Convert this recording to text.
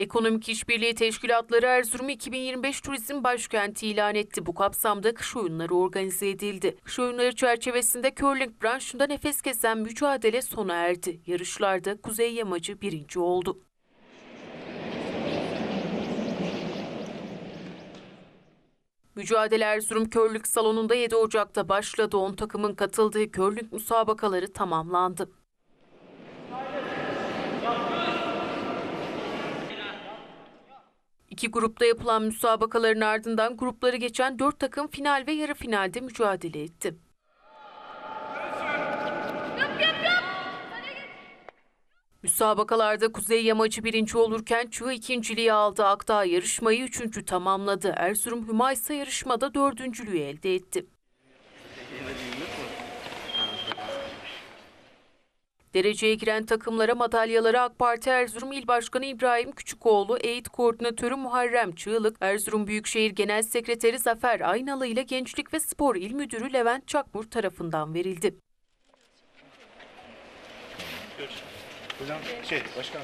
Ekonomik İşbirliği Teşkilatları Erzurum'u 2025 turizm başkenti ilan etti. Bu kapsamda kış oyunları organize edildi. Kış oyunları çerçevesinde curling branşında nefes kesen mücadele sona erdi. Yarışlarda Kuzey Yamacı birinci oldu. Mücadele Erzurum Körlük Salonu'nda 7 Ocak'ta başladı. 10 takımın katıldığı körlük müsabakaları tamamlandı. İki grupta yapılan müsabakaların ardından grupları geçen dört takım final ve yarı finalde mücadele etti. Müsabakalarda Kuzey Yamacı birinci olurken Çığ ikinciliği aldı. Akdağ yarışmayı üçüncü tamamladı. Erzurum Hümaysa yarışmada dördüncülüğü elde etti. Dereceye giren takımlara madalyaları AK Parti Erzurum İl Başkanı İbrahim Küçükoğlu, eğit koordinatörü Muharrem Çığlık, Erzurum Büyükşehir Genel Sekreteri Zafer Aynalı ile Gençlik ve Spor İl Müdürü Levent Çakmur tarafından verildi. Hocam şey başkan